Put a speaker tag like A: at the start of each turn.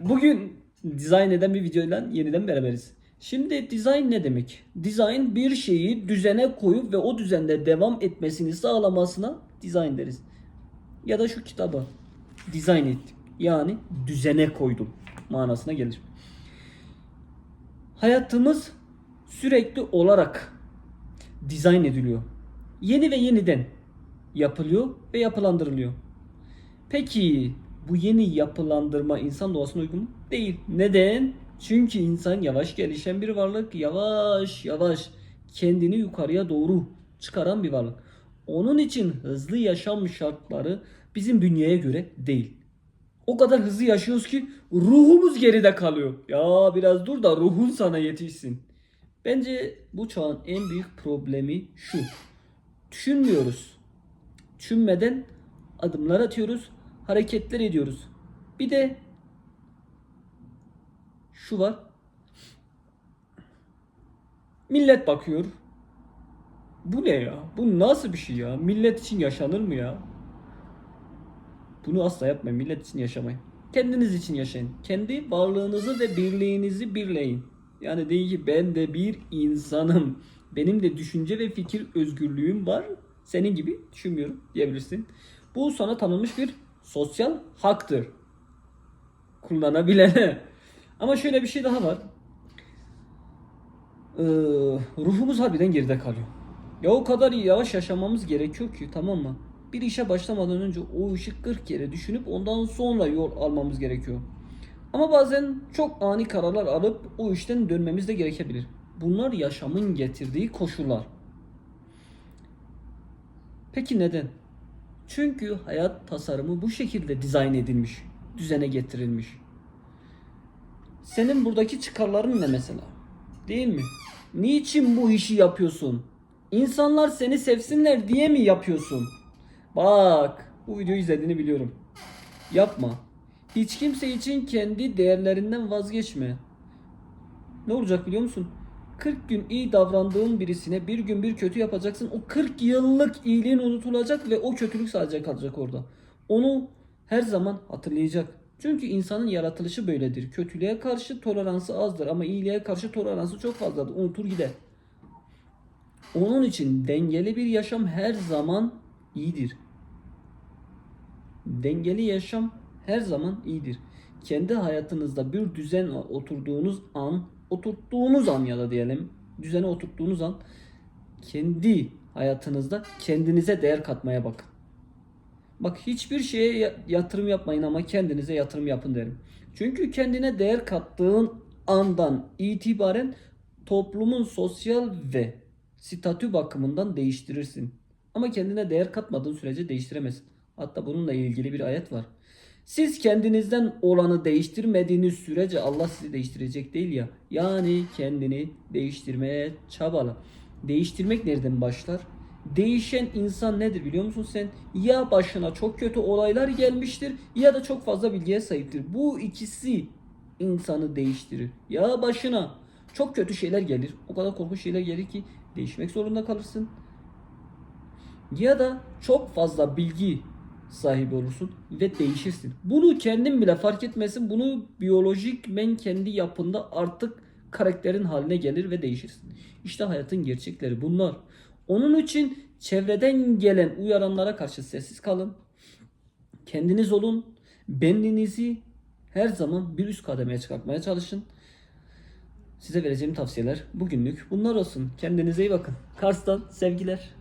A: Bugün dizayn eden bir videoyla yeniden beraberiz. Şimdi dizayn ne demek? Dizayn bir şeyi düzene koyup ve o düzende devam etmesini sağlamasına dizayn deriz. Ya da şu kitaba dizayn ettim. Yani düzene koydum manasına gelir. Hayatımız sürekli olarak dizayn ediliyor. Yeni ve yeniden yapılıyor ve yapılandırılıyor. Peki bu yeni yapılandırma insan doğasına uygun? Değil. Neden? Çünkü insan yavaş gelişen bir varlık. Yavaş yavaş kendini yukarıya doğru çıkaran bir varlık. Onun için hızlı yaşam şartları bizim bünyeye göre değil. O kadar hızlı yaşıyoruz ki ruhumuz geride kalıyor. Ya biraz dur da ruhun sana yetişsin. Bence bu çağın en büyük problemi şu. Düşünmüyoruz. Düşünmeden adımlar atıyoruz, hareketler ediyoruz. Bir de şu var. Millet bakıyor. Bu ne ya? Bu nasıl bir şey ya? Millet için yaşanır mı ya? Bunu asla yapmayın. Millet için yaşamayın. Kendiniz için yaşayın. Kendi varlığınızı ve birliğinizi birleyin. Yani deyin ki ben de bir insanım. Benim de düşünce ve fikir özgürlüğüm var. Senin gibi düşünmüyorum diyebilirsin. Bu sana tanınmış bir sosyal haktır. Kullanabilene. Ama şöyle bir şey daha var. Ee, ruhumuz harbiden geride kalıyor. Ya o kadar yavaş yaşamamız gerekiyor ki tamam mı? Bir işe başlamadan önce o işi 40 kere düşünüp ondan sonra yol almamız gerekiyor. Ama bazen çok ani kararlar alıp o işten dönmemiz de gerekebilir. Bunlar yaşamın getirdiği koşullar. Peki neden? Çünkü hayat tasarımı bu şekilde dizayn edilmiş, düzene getirilmiş. Senin buradaki çıkarların ne mesela? Değil mi? Niçin bu işi yapıyorsun? İnsanlar seni sevsinler diye mi yapıyorsun? Bak, bu videoyu izlediğini biliyorum. Yapma. Hiç kimse için kendi değerlerinden vazgeçme. Ne olacak biliyor musun? 40 gün iyi davrandığın birisine bir gün bir kötü yapacaksın. O 40 yıllık iyiliğin unutulacak ve o kötülük sadece kalacak orada. Onu her zaman hatırlayacak. Çünkü insanın yaratılışı böyledir. Kötülüğe karşı toleransı azdır ama iyiliğe karşı toleransı çok fazladır. Unutur gider. Onun için dengeli bir yaşam her zaman iyidir. Dengeli yaşam her zaman iyidir. Kendi hayatınızda bir düzen oturduğunuz an, oturttuğunuz an ya da diyelim düzene oturttuğunuz an kendi hayatınızda kendinize değer katmaya bakın. Bak hiçbir şeye ya- yatırım yapmayın ama kendinize yatırım yapın derim. Çünkü kendine değer kattığın andan itibaren toplumun sosyal ve statü bakımından değiştirirsin. Ama kendine değer katmadığın sürece değiştiremezsin. Hatta bununla ilgili bir ayet var. Siz kendinizden olanı değiştirmediğiniz sürece Allah sizi değiştirecek değil ya. Yani kendini değiştirmeye çabala. Değiştirmek nereden başlar? Değişen insan nedir biliyor musun sen? Ya başına çok kötü olaylar gelmiştir ya da çok fazla bilgiye sahiptir. Bu ikisi insanı değiştirir. Ya başına çok kötü şeyler gelir. O kadar korkunç şeyler gelir ki değişmek zorunda kalırsın. Ya da çok fazla bilgi sahibi olursun ve değişirsin. Bunu kendin bile fark etmesin. Bunu biyolojik men kendi yapında artık karakterin haline gelir ve değişirsin. İşte hayatın gerçekleri bunlar. Onun için çevreden gelen uyaranlara karşı sessiz kalın. Kendiniz olun. Benliğinizi her zaman bir üst kademeye çıkartmaya çalışın. Size vereceğim tavsiyeler bugünlük bunlar olsun. Kendinize iyi bakın. Kars'tan sevgiler.